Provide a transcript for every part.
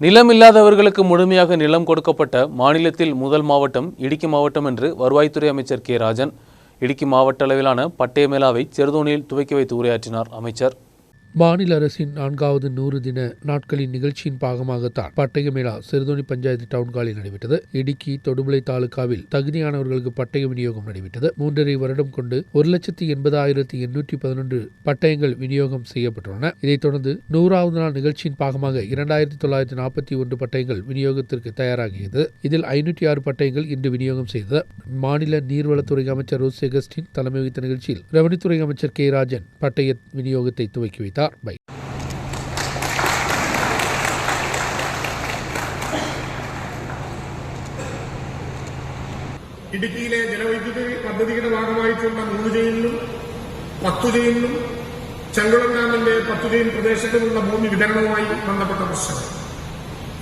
நிலம் இல்லாதவர்களுக்கு முழுமையாக நிலம் கொடுக்கப்பட்ட மாநிலத்தில் முதல் மாவட்டம் இடுக்கி மாவட்டம் என்று வருவாய்த்துறை அமைச்சர் கே. ராஜன். இடுக்கி மாவட்ட அளவிலான பட்டய மேளாவை செருதோனியில் துவக்கி வைத்து உரையாற்றினார் அமைச்சர். மாநில அரசின் நான்காவது நூறு தின நாட்களின் நிகழ்ச்சியின் பாகமாகத்தான் பட்டய மேளா சிறுதோனி பஞ்சாயத்து டவுன்காலில் நடைபெற்றது. இடுக்கி தொடுபுளை தாலுகாவில் தகுதியானவர்களுக்கு பட்டய விநியோகம் நடைபெற்றது. மூன்றரை வருடம் கொண்டு ஒரு லட்சத்தி எண்பதாயிரத்தி எண்ணூற்றி பதினொன்று பட்டயங்கள் விநியோகம் செய்யப்பட்டுள்ளன. இதைத் தொடர்ந்து நூறாவது நாள் நிகழ்ச்சியின் பாகமாக இரண்டாயிரத்தி தொள்ளாயிரத்தி நாற்பத்தி ஒன்று பட்டயங்கள் விநியோகத்திற்கு தயாராகியது. இதில் ஐநூற்றி ஆறு பட்டயங்கள் இன்று விநியோகம் செய்தது. மாநில நீர்வளத்துறை அமைச்சர் ரோஸ் செகஸ்டின் தலைமை வகித்த நிகழ்ச்சியில் ரெவனித்துறை அமைச்சர் கே ராஜன் பட்டய விநியோகத்தை துவக்கி வைத்தார். பை ഇടുക്കിയിലെ ജലവൈദ്യുതി പദ്ധതിയുടെ ഭാഗമായിട്ടുള്ള മൂന്ന് ജയിലിലും പത്തു ജയിലിലും ചെങ്കുളം ഡാമിന്റെ പത്തു ജയിൽ പ്രദേശത്തുമുള്ള ഭൂമി വിതരണവുമായി ബന്ധപ്പെട്ട പ്രശ്നങ്ങൾ.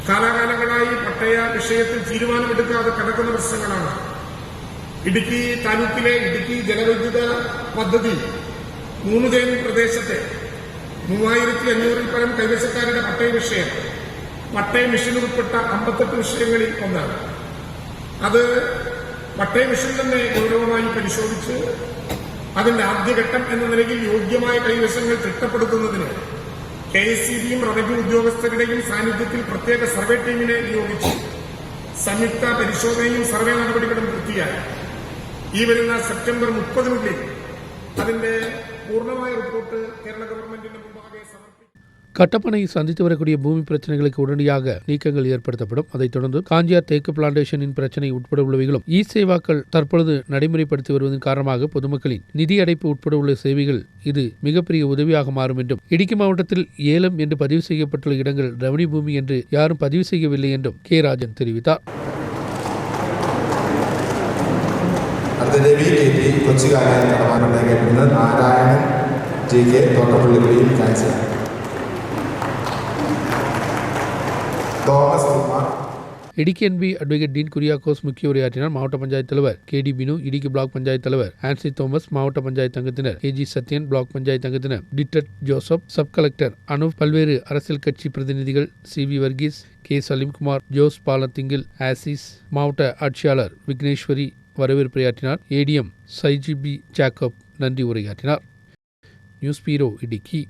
കാലാകാലങ്ങളായി പട്ടയ വിഷയത്തിൽ തീരുമാനമെടുക്കാതെ കിടക്കുന്ന പ്രശ്നങ്ങളാണ്. ഇടുക്കി താലൂക്കിലെ ഇടുക്കി ജലവൈദ്യുത പദ്ധതി മൂന്ന് ജയിൽ പ്രദേശത്തെ മൂവായിരത്തി അഞ്ഞൂറിൽ പരം കൈവശക്കാരുടെ പട്ടയ വിഷയം. പട്ടയ മിഷൻ ഉൾപ്പെട്ട അമ്പത്തെട്ട് വിഷയങ്ങളിൽ ഒന്നാണ്. അത് പട്ടയ മിഷൻ തന്നെ ഗൗരവമായി പരിശോധിച്ച് അതിന്റെ ആദ്യഘട്ടം എന്ന നിലയിൽ യോഗ്യമായ കൈവശങ്ങൾ തിട്ടപ്പെടുത്തുന്നതിന് കെ എസ് സി ബിയും റവന്യൂ ഉദ്യോഗസ്ഥരുടെയും സാന്നിധ്യത്തിൽ പ്രത്യേക സർവേ ടീമിനെ നിയോഗിച്ചു സംയുക്ത പരിശോധനയും സർവേ നടപടികളും പൂർത്തിയായി. ഈ വരുന്ന സെപ്റ്റംബർ മുപ്പതിനുള്ളിൽ അതിന്റെ പൂർണ്ണമായ റിപ്പോർട്ട് കേരള ഗവൺമെന്റിന് മുമ്പാകെ സമർപ്പിക്കും கட்டப்பனை சந்தித்து வரக்கூடிய பூமி பிரச்சனைகளுக்கு உடனடியாக நீக்கங்கள் ஏற்படுத்தப்படும் அதைத் தொடர்ந்து காஞ்சியார் தேக்கு பிளான்டேஷனின் பிரச்சனை உட்பட உள்ளவைகளும் இ சேவாக்கள் தற்பொழுது நடைமுறைப்படுத்தி வருவதன் காரணமாக பொதுமக்களின் நிதி அடைப்பு உட்பட உள்ள சேவைகள் இது மிகப்பெரிய உதவியாக மாறும் என்றும் இடுக்கி மாவட்டத்தில் ஏலம் என்று பதிவு செய்யப்பட்டுள்ள இடங்கள் ரெவன்யூ பூமி என்று யாரும் பதிவு செய்யவில்லை என்றும் கே ராஜன் தெரிவித்தார் Ravi K T കൊച്ചുകാരൻ കടമാനത്തേക്കപ്പെടുന്ന Narayanan T K തോട്ടപ്പള്ളിക്കുടിയിൽ cancer Thomas Kumar Idukki MP advocate Dean Kuriakose முக்கிய உரையாற்றினார் மாவட்ட பஞ்சாயத்து தலைவர் K T Binu Idukki block panchayat தலைவர் ஆன்சி தோமஸ் மாவட்ட panchayat அங்கத்தினர் K G Sathyan block panchayat அங்கத்தினர் டிட்டட் Joseph sub collector Anoop பல்வேறு அரசியல் கட்சி பிரதிநிதிகள் C V Varghese K Salimkumar Jose பாலத்திங்கில் as is மாவட்ட ஆட்சியாளர் விக்னேஸ்வரி வரவேற்புரையாற்றினார் ஏடிஎம் சைஜிபி ஜாக்கப். நன்றி உரையாற்றினார். News bureau Idukki.